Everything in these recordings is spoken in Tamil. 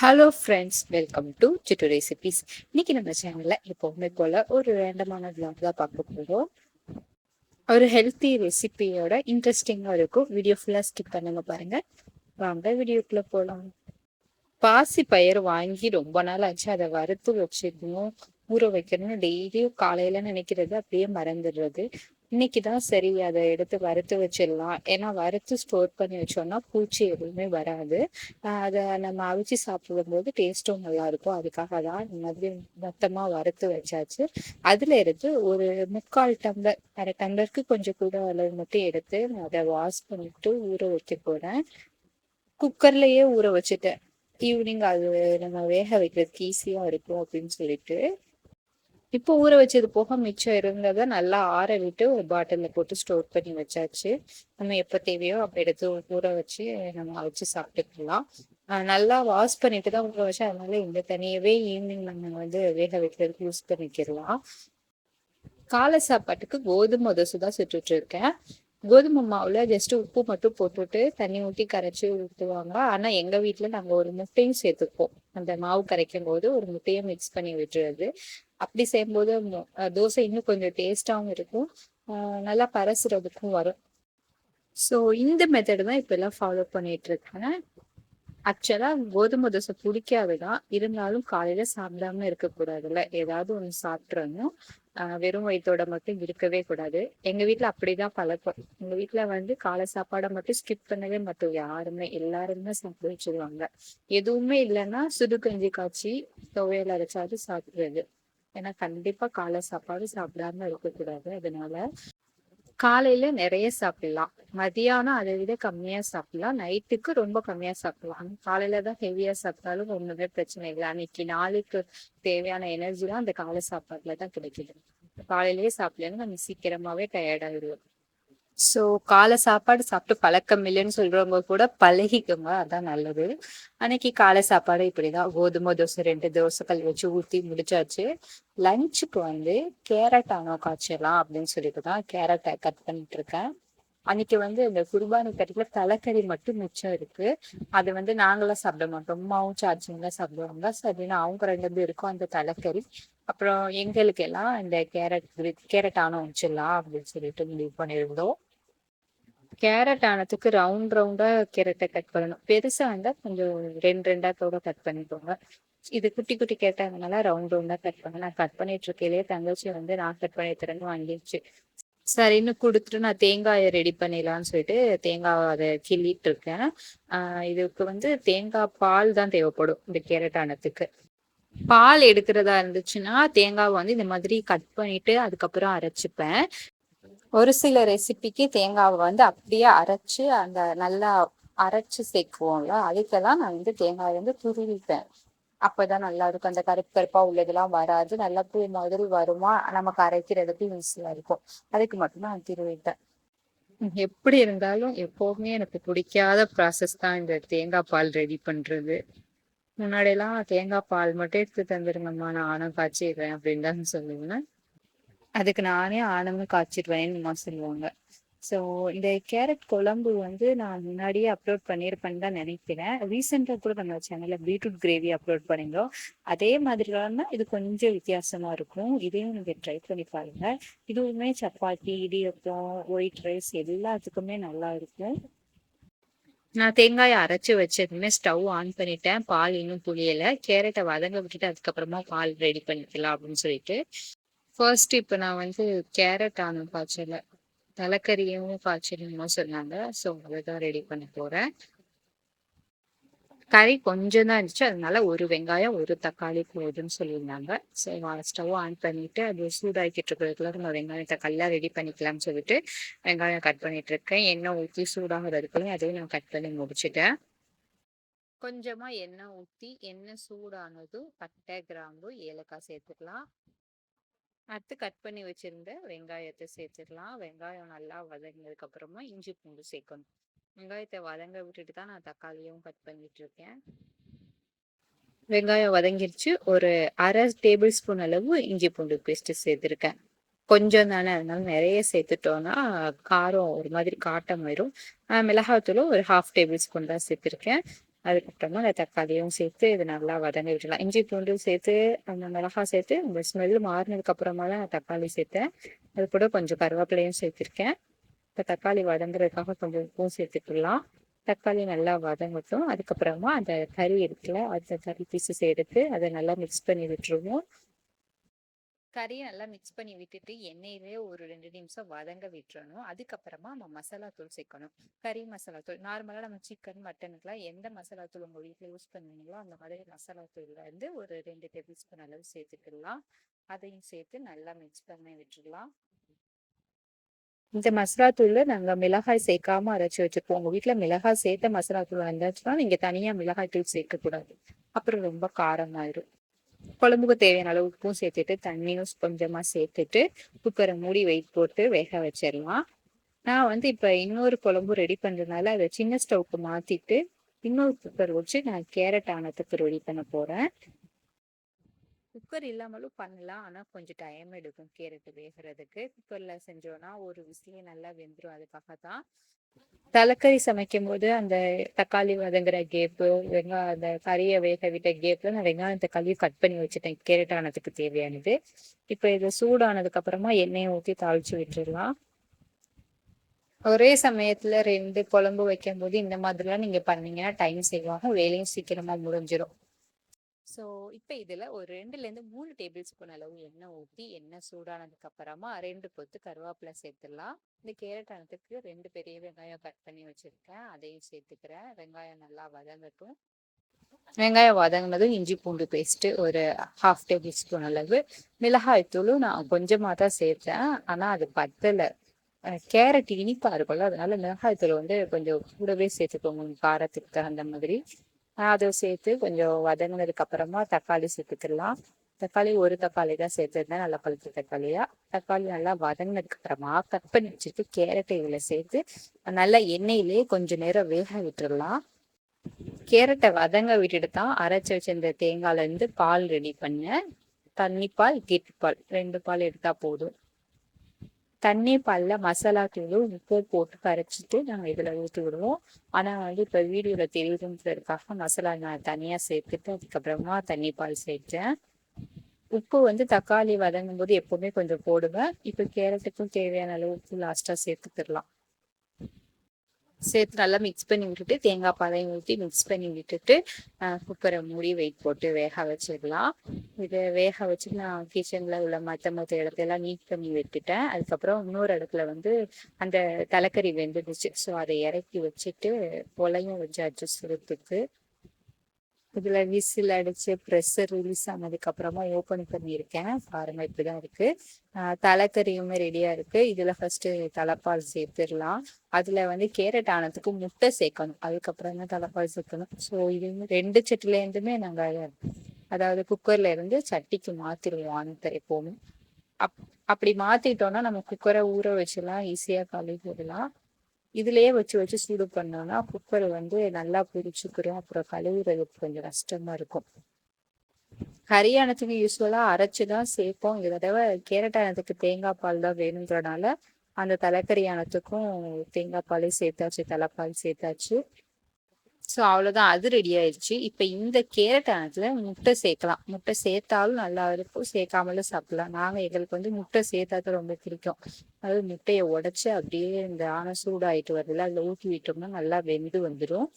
Hello friends welcome to Chittu recipes இன்னைக்கு நம்ம சேனல்ல எப்பவுமே போல ஒரு ரேண்டமான விளாக் தான் பார்க்க போகிறோம் ஒரு ஹெல்த்தி ரெசிபியோட இன்ட்ரெஸ்டிங்காக இருக்கும். வீடியோ ஃபுல்லாக ஸ்கிப் பண்ணுங்க பாருங்க. வாங்க வீடியோக்குள்ள போகலாம் பாசி பயிர் வாங்கி ரொம்ப நாள் ஆச்சு. அதை வறுத்து வச்சிடணும். ஊற வைக்கணும்னு டெய்லியும் காலையில நினைக்கிறது அப்படியே மறந்துடுறது. இன்னைக்கு தான் சரி அதை எடுத்து வறுத்து வச்சிடலாம். ஏன்னா வறுத்து ஸ்டோர் பண்ணி வச்சோம்னா பூச்சி எதுவுமே வராது. அதை நம்ம அவிச்சு சாப்பிடும்போது டேஸ்ட்டும் நல்லா இருக்கும் அதுக்காக தான் இந்த மாதிரி மொத்தமாக வறுத்து வச்சாச்சு. அதில் இருந்து ஒரு முக்கால் டம்ளர் அரை டம்ளருக்கு கொஞ்சம் கூட அளவு மட்டும் எடுத்து நான் அதை வாஷ் பண்ணிட்டு ஊற வைக்க போகிறேன் குக்கர்லேயே ஊற வச்சுட்டேன். ஈவினிங் அது நம்ம வேக வைக்கிறதுக்கு ஈஸியாக இருக்கும் அப்படின்னு சொல்லிட்டு. இப்போ ஊற வச்சது போக மிச்சம் இருந்ததை நல்லா ஆற விட்டு ஒரு பாட்டிலில் போட்டு ஸ்டோர் பண்ணி வச்சாச்சு. நம்ம எப்போ தேவையோ அப்போ எடுத்து ஊற வச்சு நம்ம வச்சு சாப்பிட்டுக்கலாம். நல்லா வாஷ் பண்ணிட்டு தான் ஊற வச்சு அதனால இந்த தனியவே ஈவினிங் நம்ம வந்து வேக வைக்கிறதுக்கு யூஸ் பண்ணிக்கலாம். காலை சாப்பாட்டுக்கு கோதுமை தோசை தான் சுட்டுட்டு இருக்கேன். கோதுமை மாவுல ஜஸ்ட் உப்பு மட்டும் போட்டுட்டு தண்ணி ஊற்றி கரைச்சி ஊற்றுவாங்க ஆனா எங்க வீட்டுல நாங்க ஒரு முட்டையும் சேர்த்துப்போம். அந்த மாவு கரைக்கும் போது ஒரு முட்டையை மிக்ஸ் பண்ணி விட்டுறது. அப்படி செய்யும்போது தோசை இன்னும் கொஞ்சம் டேஸ்டாகவும் இருக்கும். நல்லா பரசுறதுக்கும் வரும். ஸோ இந்த மெத்தடு தான் இப்போ எல்லாம் ஃபாலோ பண்ணிட்டு இருக்கேன். ஆக்சுவலாக கோதுமை தோசை பிடிக்காதுதான் இருந்தாலும் காலையில சாப்பிடாம இருக்கக்கூடாதுல்ல. ஏதாவது ஒன்று சாப்பிட்றணும் வெறும் வயிற்றோட மட்டும் இருக்கவே கூடாது. எங்கள் வீட்டில் அப்படிதான் பழக்கம். எங்கள் வீட்டில் வந்து காலை சாப்பாடை மட்டும் ஸ்கிப் பண்ணவே மட்டும். யாருமே எல்லாருமே சாப்பிட வச்சிருவாங்க. எதுவுமே இல்லைன்னா சுடு கஞ்சி காய்ச்சி துவையல் அரைச்சாவது சாப்பிட்றது. ஏன்னா கண்டிப்பா காலை சாப்பாடு சாப்பிடாம இருக்கக்கூடாது. அதனால காலையில நிறைய சாப்பிடலாம். மதியானம் அதை விட கம்மியா சாப்பிடலாம். நைட்டுக்கு ரொம்ப கம்மியா சாப்பிடலாம். காலையில தான் ஹெவியா சாப்பிட்டாலும் ஒண்ணுமே பிரச்சனை இல்லை. அன்னைக்கு நாளைக்கு தேவையான எனர்ஜிலாம் அந்த காலை சாப்பாட்டுல தான் கிடைக்குது. காலையிலேயே சாப்பிடலன்னா நம்ம சீக்கிரமாவே டயர்டாயிடுவோம் ஸோ காலை சாப்பாடு சாப்பிட்டு பழக்கம் இல்லைன்னு சொல்றவங்க கூட பழகிக்கோங்க அதான் நல்லது. அன்னைக்கு காலை சாப்பாடு இப்படிதான். கோதுமை தோசை ரெண்டு தோசைக்கல் வச்சு ஊற்றி முடிச்சாச்சு. லஞ்சுக்கு வந்து கேரட் ஆனோ காய்ச்சலாம் அப்படின்னு சொல்லிட்டு தான் கேரட்டை கட் பண்ணிட்டு இருக்கேன் அன்னைக்கு வந்து இந்த குர்பானி கறியில தலைக்கறி மட்டும் மிச்சம் இருக்கு. அது வந்து நாங்களாம் சாப்பிட மாட்டோம். அம்மாவும் சாச்சிங்கெல்லாம் சாப்பிடுவாங்க. சரி அவங்க ரெண்டு பேருக்கும் அந்த தலைக்கறி. அப்புறம் எங்களுக்கு எல்லாம் இந்த கேரட் கேரட் ஆனோ வச்சிடலாம் அப்படின்னு சொல்லிட்டு முடிவு பண்ணியிருந்தோம். கேரட் ஆனதுக்கு ரவுண்ட் ரவுண்டா கேரட்டை கட் பண்ணணும். பெருசா இருந்தா கொஞ்சம் ரெண்டு ரெண்டா கூட கட் பண்ணிக்கோங்க. இது குட்டி குட்டி கேட்டாங்கனால ரவுண்ட் ரவுண்டா கட் பண்ண நான் கட் பண்ணிட்டு இருக்கையிலே தங்கச்சி வந்து நான் கட் பண்ணி தரேன்னு வாங்கிடுச்சு. சரின்னு கொடுத்துட்டு நான் தேங்காயை ரெடி பண்ணிடலாம்னு சொல்லிட்டு தேங்காய் அதை கிள்ளிட்டு இருக்கேன் ஆஹ் இதுக்கு வந்து தேங்காய் பால் தான் தேவைப்படும் இந்த கேரட் ஆனதுக்கு. பால் எடுக்கிறதா இருந்துச்சுன்னா தேங்காவை வந்து இந்த மாதிரி கட் பண்ணிட்டு அதுக்கப்புறம் அரைச்சிப்பேன். ஒரு சில ரெசிபிக்கு தேங்காவை வந்து அப்படியே அரைச்சு அந்த நல்லா அரைச்சு சேர்க்குவோம்ல அதுக்கெல்லாம் நான் வந்து தேங்காயை வந்து துருவிப்பேன். அப்பதான் நல்லா இருக்கும் அந்த கருப்பு கருப்பா உள்ளதெல்லாம் வராது. நல்லா பூ மாதிரி வருமா? நமக்கு அரைக்கிறதுக்கு ஈஸியா இருக்கும். அதுக்கு மட்டும் நான் திருவிட்டேன் எப்படி இருந்தாலும் எப்பவுமே எனக்கு பிடிக்காத ப்ராசஸ் தான் இந்த தேங்காய் பால் ரெடி பண்றது. முன்னாடியெல்லாம் தேங்காய் பால் மட்டும் எடுத்து தந்துருங்கம்மா. நான் ஆணம் காய்ச்சிடுறேன் அப்படின்னு தான் சொல்லுவேன். அதுக்கு நானே ஆணமும் காய்ச்சிடுவேன்னு சொல்லுவாங்க. ஸோ இந்த கேரட் குழம்பு வந்து நான் முன்னாடியே அப்லோட் பண்ணியிருப்பேன்னு தான் நினைக்கிறேன். ரீசெண்டாக கூட நம்ம சேனலில் பீட்ரூட் கிரேவி அப்லோட் பண்ணியிருந்தோம். அதே மாதிரி தான் இது கொஞ்சம் வித்தியாசமாக இருக்கும். இதையும் நீங்கள் ட்ரை பண்ணி பாருங்கள் இதுவுமே சப்பாத்தி இடியப்பம் ஒயிட் ரைஸ் எல்லாத்துக்குமே நல்லா இருக்கும். நான் தேங்காயை அரைச்சி வச்சதுமே ஸ்டவ் ஆன் பண்ணிட்டேன். பால் இன்னும் புளியலை கேரட்டை வதங்க விட்டுட்டு அதுக்கப்புறமா பால் ரெடி பண்ணிக்கலாம் அப்படின்னு சொல்லிட்டு. ஃபர்ஸ்ட் இப்போ நான் வந்து கேரட் ஆன காய்ச்சல தலைக்கறியும் காய்ச்சலுமோ சொன்னாங்க. ஸோ அதை தான் ரெடி பண்ண போகிறேன் கறி கொஞ்சம் தான் இருந்துச்சு. அதனால ஒரு வெங்காயம் ஒரு தக்காளி போதும்னு சொல்லியிருந்தாங்க. ஸோ ஸ்டவ் ஆன் பண்ணிட்டு அது சூடாக்கிட்டு இருக்கிறதுக்குள்ள நம்ம வெங்காயம் தக்காளிலாம் ரெடி பண்ணிக்கலாம்னு சொல்லிட்டு வெங்காயம் கட் பண்ணிட்டு இருக்கேன். எண்ணெய் ஊற்றி சூடாகிறதுக்குள்ளே அதையும் நான் கட் பண்ணி முடிச்சிட்டேன். கொஞ்சமாக எண்ணெய் ஊற்றி எண்ணெய் சூடானதும் பட்டை கிராம்பு ஏலக்காய் சேர்த்துக்கலாம். அடுத்து கட் பண்ணி வச்சிருந்த வெங்காயத்தை சேர்த்துடலாம் வெங்காயம் நல்லா வதங்கினதுக்கு அப்புறமா இஞ்சி பூண்டு சேர்க்கணும் வெங்காயத்தை வதங்க விட்டுட்டு தான் நான் தக்காளியும் கட் பண்ணிட்டு இருக்கேன். வெங்காயம் வதங்கிருச்சு. ஒரு அரை டேபிள் ஸ்பூன் அளவு இஞ்சி பூண்டு பேஸ்ட் சேர்த்துருக்கேன் கொஞ்சம் தானே அதனால நிறைய சேர்த்துட்டோம்னா காரம் ஒரு மாதிரி காட்டம் வரும். மிளகாத்தூளும் ஒரு ஹாஃப் டேபிள் ஸ்பூன் தான் சேர்த்துருக்கேன் அதுக்கப்புறமா அந்த தக்காளியும் சேர்த்து இது நல்லா வதங்க விட்டுலாம் இஞ்சி பூண்டு சேர்த்து அந்த மிளகாய் சேர்த்து அந்த ஸ்மெல் மாறினதுக்கு அப்புறமா தான் தக்காளி சேர்த்தேன். அது கூட கொஞ்சம் கருவேப்பிலையும் சேர்த்துருக்கேன். இப்போ தக்காளி வதங்குறதுக்காக கொஞ்சம் உப்பும் சேர்த்துக்கலாம். தக்காளி நல்லா வதங்கட்டும். அதுக்கப்புறமா அந்த கறி இருக்குல்ல அந்த கறி பீஸஸ் எடுத்து அதை நல்லா மிக்ஸ் பண்ணி விட்டுருவோம். கறியை நல்லா மிக்ஸ் பண்ணி விட்டுட்டு எண்ணெயிலே ஒரு ரெண்டு நிமிஷம் வதங்க விட்டுறணும். அதுக்கப்புறமா நம்ம மசாலா தூள் சேர்க்கணும். கறி மசாலா தூள் நார்மலாக நம்ம சிக்கன் மட்டனுக்குலாம் எந்த மசாலா தூள் உங்கள் வீட்டில் யூஸ் பண்ணுவீங்களோ அந்த மாதிரி மசாலா தூள்ல இருந்து ஒரு ரெண்டு டேபிள் ஸ்பூன் அளவு சேர்த்துக்கலாம். அதையும் சேர்த்து நல்லா மிக்ஸ் பண்ணி விட்டுடலாம். இந்த மசாலா தூள்ல நாங்கள் மிளகாய் சேர்க்காம அரைச்சி வச்சிருப்போம். உங்கள் வீட்டில் மிளகாய் சேர்த்த மசாலா தூள் இருந்தாச்சுன்னா நீங்கள் தனியாக மிளகாய் தூள் சேர்க்கக்கூடாது. அப்புறம் ரொம்ப காரமாயிரும் குழம்புக்கு தேவையான அளவு உப்பும் சேர்த்துட்டு தண்ணியும் கொஞ்சமா சேர்த்துட்டு குக்கரை மூடி வெயிட் போட்டு வேக வச்சிடலாம். நான் வந்து இப்ப இன்னொரு குழம்பு ரெடி பண்றதுனால அதை சின்ன ஸ்டவ்க்கு மாத்திட்டு இன்னொரு குக்கர் வச்சு நான் கேரட் ஆனத்துக்கு ரெடி பண்ண போறேன். குக்கர் இல்லாமலும் பண்ணலாம் ஆனால் கொஞ்சம் டைம் எடுக்கும் கேரட் வேகிறதுக்கு. குக்கரில் செஞ்சோன்னா ஒரு விசிலே நல்லா வெந்துடும் அதுக்காக தான் தலைக்கறி சமைக்கும் போது அந்த தக்காளி வதங்குற கேப்பு வெங்காயம் அந்த கறியை வேக விட்ட கேப்பில் நான் வெங்காயம் தக்காளியும் கட் பண்ணி வச்சுட்டேன். கேரட் ஆனதுக்கு தேவையானது. இப்போ இது சூடானதுக்கு அப்புறமா எண்ணெயை ஊற்றி தாளிச்சு விட்டுடலாம். ஒரே சமயத்துல ரெண்டு குழம்பு வைக்கும் போது இந்த மாதிரிலாம் நீங்க பண்ணீங்கன்னா டைம் செய்வாங்க வேலையும் சீக்கிரமா முடிஞ்சிடும் ஸோ இப்போ இதில் ஒரு ரெண்டுலேருந்து மூணு டேபிள் ஸ்பூன் அளவு எண்ணெய் ஊற்றி எண்ணெய் சூடானதுக்கு அப்புறமா ரெண்டு பொத்து கருவேப்பிலை சேர்த்துடலாம். இந்த கேரட் அனத்துக்கு ரெண்டு பெரிய வெங்காயம் கட் பண்ணி வச்சுருக்கேன். அதையும் சேர்த்துக்கிறேன். வெங்காயம் நல்லா வதங்கட்டும். வெங்காயம் வதங்கினதும் இஞ்சி பூண்டு பேஸ்ட்டு ஒரு ஹாஃப் டேபிள் ஸ்பூன் அளவு. மிளகாய் தூளும் நான் கொஞ்சமாக தான் சேர்த்தேன். ஆனால் அது பத்தலை. கேரட் இனிப்பாக இருக்கும்ல அதனால மிளகாய் தூள் வந்து கொஞ்சம் கூடவே சேர்த்துக்கோங்க. காரத்துக்கு தகுந்த மாதிரி. அதை சேர்த்து கொஞ்சம் வதங்கினதுக்கு அப்புறமா தக்காளி சேர்த்துக்கலாம். தக்காளி ஒரு தக்காளி தான் சேர்த்துருந்தேன். நல்லா பழுத்த தக்காளியா. தக்காளி நல்லா வதங்கினதுக்கு அப்புறமா கட் பண்ணி வச்சுட்டு கேரட்டை இதில் சேர்த்து நல்லா எண்ணெயிலே கொஞ்சம் நேரம் வேக விட்டுடலாம் கேரட்டை வதங்க விட்டுட்டு தான் அரைச்சி வச்சிருந்த தேங்காயிலேருந்து பால் ரெடி பண்ணேன். தண்ணி பால் கெட்டி பால். ரெண்டு பால் எடுத்தா போதும். தண்ணி பால்ல மசாலா தூளும் உப்பு போட்டு கரைச்சிட்டு நாங்கள் இதில் ஊற்றி விடுவோம். ஆனால் வந்து இப்போ வீடியோவில் தெரியுதுன்றதுக்காக மசாலா நான் தனியாக சேர்த்துட்டு அதுக்கப்புறமா தண்ணி பால் சேர்த்தேன். உப்பு வந்து தக்காளி வதங்கும் போது எப்போவுமே கொஞ்சம் போடுவேன். இப்போ கேரட்டுக்கும் தேவையான அளவு உப்பு லாஸ்ட்டாக சேர்த்துக்கிடலாம். சேர்த்து நல்லா மிக்ஸ் பண்ணி விட்டுட்டு தேங்காய் பாலையும் ஊற்றி மிக்ஸ் பண்ணி விட்டுட்டு குக்கரை மூடி வெயிட் போட்டு வேக வச்சிடலாம். இதை வேக வச்சு நான் கிச்சனில் உள்ள மற்ற மற்ற இடத்தையெல்லாம் நீட் பண்ணி விட்டுட்டேன். அதுக்கப்புறம் இன்னொரு இடத்துல வந்து அந்த தலைக்கறி வெந்துடுச்சு. ஸோ அதை இறக்கி வச்சுட்டு கொலையும் அட்ஜஸ்ட் கொடுத்துட்டு இதுல விசில் அடிச்சு ப்ரெஷர் ரிலீஸ் ஆனதுக்கு அப்புறமா ஓப்பன் பண்ணியிருக்கேன். பாருங்க இப்படிதான் இருக்கு. தலைக்கறியுமே ரெடியா இருக்கு. இதுல ஃபர்ஸ்ட் தலைப்பால் சேர்த்துடலாம். அதுல வந்து கேரட் ஆனதுக்கு முட்டை சேர்க்கணும். அதுக்கப்புறம் தான் தலைப்பால் சேர்க்கணும். ஸோ இது ரெண்டு சட்டில இருந்துமே நாங்க அதாவது குக்கர்ல இருந்து சட்டிக்கு மாத்திருவோம் அந்த எப்பவுமே. அப் அப்படி மாத்திட்டோம்னா நம்ம குக்கரை ஊற வச்சுலாம் ஈஸியா கழுவி போடலாம் இதுலயே வச்சு வச்சு சூடு பண்ணோம்னா குக்கர் வந்து நல்லா பிடிச்சிக்கிறோம் அப்புறம் கழுவுறதுக்கு கொஞ்சம் கஷ்டமா இருக்கும். கரியானத்துக்கு யூஸ்ஃபுல்லா அரைச்சுதான் சேர்ப்போம். இந்த தடவை கேரட் தேங்காய் பால் தான் வேணுன்றனால அந்த தலைக்கறியானத்துக்கும் தேங்காய் பாலே சேர்த்தாச்சு தலைப்பால் சேர்த்தாச்சு. ஸோ அவ்வளோதான் அது ரெடி ஆயிடுச்சு. இப்போ இந்த கேரட் ஆனத்துல முட்டை சேர்க்கலாம். முட்டை சேர்த்தாலும் நல்லா இருக்கும். சேர்க்காமலும் சாப்பிடலாம். நாங்கள் எங்களுக்கு வந்து முட்டை சேர்த்தாதான் ரொம்ப பிடிக்கும். அதாவது முட்டையை உடச்சி அப்படியே இந்த ஆன சூடாகிட்டு வருதுல அதில் ஊற்றி விட்டோம்னா நல்லா வெந்து வந்துடும்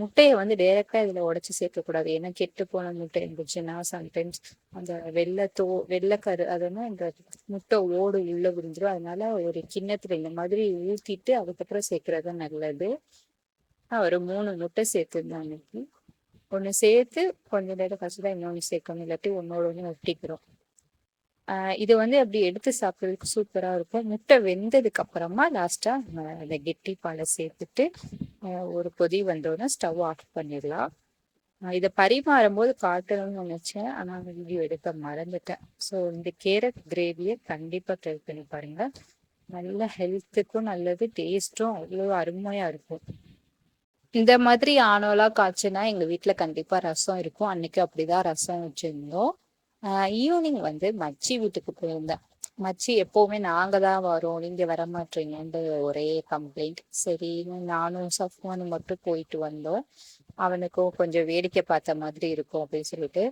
முட்டையை வந்து டைரெக்டாக இதில் உடச்சி சேர்க்கக்கூடாது. ஏன்னா கெட்டு போன முட்டை இருந்துச்சுன்னா சம்டைம்ஸ் அந்த வெள்ளை தோ வெள்ளைக்கரு அதெல்லாம் இந்த முட்டை ஓடு உள்ளே விழுந்துடும் அதனால ஒரு கிண்ணத்தில் இந்த மாதிரி ஊற்றிட்டு அதுக்கப்புறம் சேர்க்கறது நல்லது. ஒரு மூணு முட்டை சேர்த்துருந்தேன் அன்னைக்கு. ஒன்று சேர்த்து கொஞ்ச நேரம் கழிச்சு தான் இன்னொன்று சேர்க்கணும் இல்லாட்டி ஒன்னோட ஒன்று ஒட்டிக்கிறோம். இது வந்து அப்படி எடுத்து சாப்பிட்றதுக்கு சூப்பராக இருக்கும். முட்டை வெந்ததுக்கு அப்புறமா லாஸ்டா அந்த கெட்டி பாலை சேர்த்துட்டு ஒரு கொதி வந்தோடனே ஸ்டவ் ஆஃப் பண்ணிடலாம். இதை பரிமாறும் போது காட்டணும்னு நினைச்சேன். ஆனால் வீடியோ எடுக்க மறந்துட்டேன். ஸோ இந்த கேரட் கிரேவியை கண்டிப்பாக ட்ரை பண்ணி பாருங்க. நல்ல ஹெல்த்துக்கும் நல்லது டேஸ்ட்டும் அவ்வளோ அருமையாக இருக்கும். இந்த மாதிரி ஆனோலா காய்ச்சுனா எங்கள் வீட்டில் கண்டிப்பாக ரசம் இருக்கும். அன்னைக்கு அப்படிதான் ரசம் வச்சுருந்தோம். ஈவினிங் வந்து மச்சி வீட்டுக்கு போயிருந்தேன். மச்சி எப்போவுமே நாங்கள் தான் வரோம். நீங்கள் வர மாட்டீங்கன்ற ஒரே கம்ப்ளைண்ட் சரி நானும் சஃப்வானும் மட்டும் போயிட்டு வந்தோம். அவனுக்கும் கொஞ்சம் வேடிக்கை பார்த்த மாதிரி இருக்கும் அப்படின்னு சொல்லிட்டு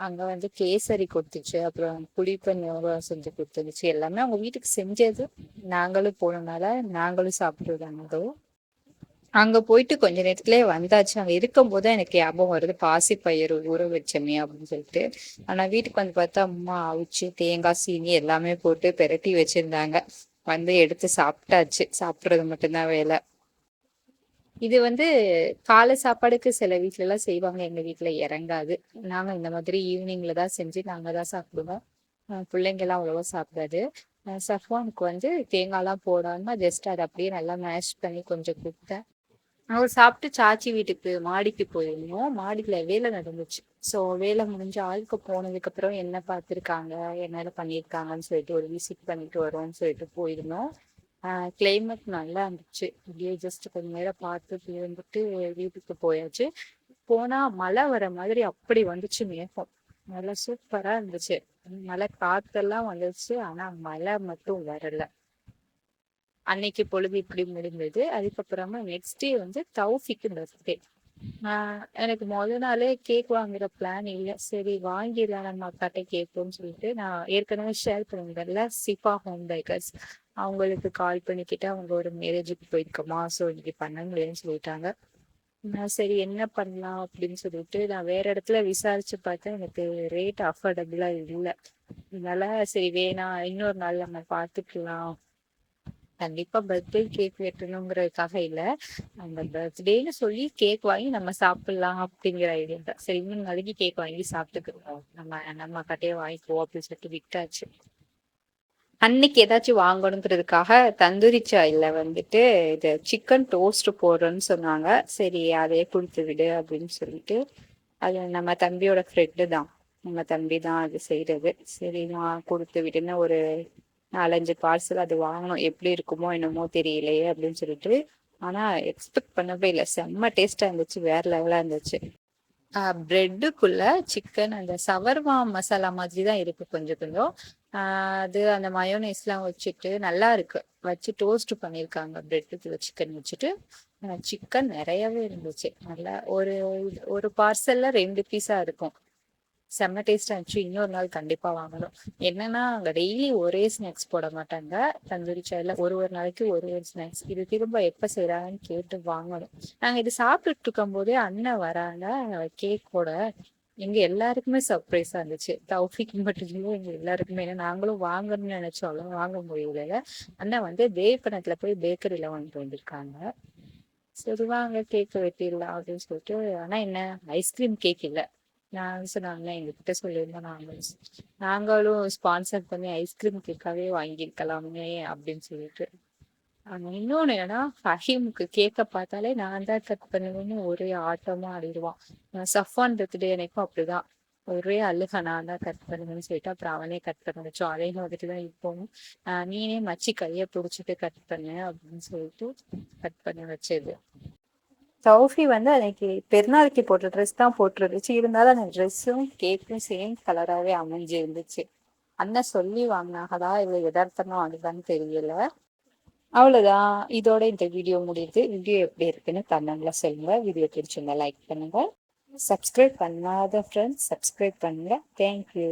அங்கே வந்து கேசரி கொடுத்துச்சு. அப்புறம் புளிப்பணியோரம் செஞ்சு கொடுத்துருந்துச்சு. எல்லாமே அவங்க வீட்டுக்கு செஞ்சது. நாங்களும் போனனால நாங்களும் சாப்பிட்டு அங்க போயிட்டு கொஞ்ச நேரத்துலயே வந்தாச்சு. அங்க இருக்கும் போது எனக்கு ஞாபகம் வருது. பாசி பயிர் ஊற வச்சமே அப்படின்னு சொல்லிட்டு. ஆனா வீட்டுக்கு வந்து பார்த்தா அம்மா அவிச்சு தேங்காய் சீனி எல்லாமே போட்டு பெரட்டி வச்சிருந்தாங்க. வந்து எடுத்து சாப்பிட்டாச்சு. சாப்பிட்றது மட்டும்தான் வேலை. இது வந்து காலை சாப்பாடுக்கு சில வீட்டுல எல்லாம் செய்வாங்க. எங்க வீட்டுல இறங்காது. நாங்க இந்த மாதிரி ஈவினிங்ல தான் செஞ்சு நாங்க தான் சாப்பிடுவோம். பிள்ளைங்க எல்லாம் அவ்வளவா சாப்பிடாது. சஃப்வானுக்கு வந்து தேங்காய்லாம் போடாம ஜஸ்ட் அதை அப்படியே நல்லா மேஷ் பண்ணி கொஞ்சம் கொடுத்தேன். அவர் சாப்பிட்டு சாச்சி வீட்டுக்கு மாடிக்கு போயிருந்தோம். மாடியில வேலை நடந்துச்சு. ஸோ வேலை முடிஞ்சு ஆளுக்கு போனதுக்கு அப்புறம் என்ன பார்த்துருக்காங்க? என்ன பண்ணியிருக்காங்கன்னு சொல்லிட்டு ஒரு விசிட் பண்ணிட்டு வரோம்னு சொல்லிட்டு போயிருந்தோம். கிளைமேட் நல்லா இருந்துச்சு. அப்படியே ஜஸ்ட் கொஞ்ச நேரம் பார்த்து இருந்துட்டு வீட்டுக்கு போயாச்சு. போனா மழை வர மாதிரி அப்படி வந்துச்சு மேகம். நல்லா சூப்பரா இருந்துச்சு. மழை காத்தெல்லாம் வந்துச்சு. ஆனா மழை மட்டும் வரல. அன்னைக்கு பொழுது இப்படி முடிந்தது. அதுக்கப்புறமா நெக்ஸ்ட் டே வந்து தௌஃபிக்கு பர்த்டே எனக்கு முதல் நாளே கேக் வாங்குற பிளான் இல்லை. சரி வாங்கிடலாம். நம்ம அக்காட்ட கேட்போம்னு சொல்லிட்டு நான் ஏற்கனவே ஷேர் பண்ணிருந்தேன்ல சிஃபா ஹோம் பேக்கர்ஸ் அவங்களுக்கு கால் பண்ணிக்கிட்டு அவங்க ஒரு மேரேஜுக்கு போயிருக்கோமா? ஸோ இன்னைக்கு பண்ணங்களேன்னு சொல்லிட்டாங்க. நான் சரி என்ன பண்ணலாம் அப்படின்னு சொல்லிட்டு நான் வேற இடத்துல விசாரிச்சு பார்த்தேன். எனக்கு ரேட் அஃபோர்டபுளா இல்லை. அதனால சரி வேணாம். இன்னொரு நாள் நம்ம பார்த்துக்கலாம். கண்டிப்பா பர்த்டே கேக் வெட்டணுங்கிறதுக்காக இல்ல. அந்த பர்த்டேன்னு சொல்லி கேக் வாங்கி நம்ம சாப்பிடலாம் அப்படிங்கிற ஐடியா தான். சரி இன்னும் நாளைக்கு கேக் வாங்கி சாப்பிட்டுக்கிறோம் நம்ம நம்ம கட்டையை வாங்கிக்குவோம் அப்படின்னு சொல்லிட்டு விட்டாச்சு. அன்னைக்கு ஏதாச்சும் வாங்கணுங்கிறதுக்காக தந்தூரி சாயில வந்துட்டு இது சிக்கன் டோஸ்ட் போடுறோன்னு சொன்னாங்க. சரி அதையே கொடுத்து விடு அப்படின்னு சொல்லிட்டு. அது நம்ம தம்பியோட ஃப்ரெண்டு தான். நம்ம தம்பி தான் அது செய்யறது சரி நான் கொடுத்து விடுன்னு ஒரு நாலஞ்சு பார்சல் அது வாங்கணும். எப்படி இருக்குமோ என்னமோ தெரியலையே அப்படின்னு சொல்லிட்டு. ஆனா எக்ஸ்பெக்ட் பண்ணவே இல்லை. செம்ம டேஸ்டா இருந்துச்சு. வேற லெவலா இருந்துச்சு. பிரெட்டுக்குள்ள சிக்கன் அந்த சவர்மா மசாலா மாதிரி தான் இருக்கு கொஞ்சம் கொஞ்சம். அது அந்த மயோனைஸ்லாம் வச்சுட்டு நல்லா இருக்கு. வச்சு டோஸ்ட் பண்ணியிருக்காங்க பிரெட்டுக்குள்ள சிக்கன் வச்சுட்டு. சிக்கன் நிறையவே இருந்துச்சு. நல்லா ஒரு ஒரு பார்சல்ல ரெண்டு பீஸா இருக்கும். செம்ம டேஸ்டா இருந்துச்சு. இன்னொரு நாள் கண்டிப்பா வாங்கணும். என்னன்னா அங்க டெய்லி ஒரே ஸ்நாக்ஸ் போட மாட்டாங்க. தந்தூரி சாயில ஒரு ஒரு நாளைக்கு ஒரு ஒரு ஸ்நாக்ஸ் இது திரும்ப எப்ப செய்யறாங்கன்னு கேட்டு வாங்கணும். நாங்க இது சாப்பிட்டுட்டு இருக்கும் போதே அண்ணன் வராங்க. கேக்கோட எங்க எல்லாருக்குமே சர்ப்ரைஸா இருந்துச்சு. தௌஃபிக் மட்டும் எங்க எல்லாருக்குமே. ஏன்னா நாங்களும் வாங்கணும்னு நினைச்சாலும் வாங்க முடியல அண்ணன் வந்து தேவப்பணத்துல போய் பேக்கரியில வாங்கிட்டு வந்திருக்காங்க. சரி வாங்க கேக் வெட்டிடலாம் அப்படின்னு சொல்லிட்டு. ஆனா என்ன? ஐஸ்கிரீம் கேக் இல்லை. நான் சொன்னாங்க எங்ககிட்ட சொல்லியிருந்தோம் நாங்கள் நாங்களும் ஸ்பான்சர் பண்ணி ஐஸ்கிரீம் கேக்காவே வாங்கியிருக்கலாமே அப்படின்னு சொல்லிட்டு. இன்னொன்னு என்னன்னா ஃபஹீமுக்கு கேக்க பார்த்தாலே நான் தான் கட் பண்ணுவேன்னு ஒரே ஆட்டமா ஆடிடுவான். சஃபான் பர்த்டே எனக்கும் அப்படிதான். ஒரே அழுக நான் தான் கட் பண்ணுவேன்னு சொல்லிட்டு அப்புறம் அவனே கட் பண்ண வச்சோம் அதே வந்துட்டு தான் இப்போவும். நீனே மச்சி கையை பிடிச்சிட்டு கட் பண்ணு அப்படின்னு சொல்லிட்டு கட் பண்ண வச்சது. சௌஃபி வந்து அன்னைக்கு பெருநாளைக்கு போட்ட ட்ரெஸ் தான் போட்டுருந்துச்சு. இருந்தாலும் அந்த ட்ரெஸ்ஸும் கேக்கும் சேம் கலராகவே அமைஞ்சு இருந்துச்சு அண்ணன் சொல்லி வாங்கினாகதா இல்லை எதார்த்தமா வாங்குதான்னு தெரியல. அவ்வளோதான் இதோட இந்த வீடியோ முடியுது. வீடியோ எப்படி இருக்குன்னு கமெண்ட்ல சொல்லுங்க. வீடியோ பிடிச்சிருந்தா லைக் பண்ணுங்க. சப்ஸ்கிரைப் பண்ணாத ஃப்ரெண்ட்ஸ் சப்ஸ்கிரைப் பண்ணுங்க. தேங்க்யூ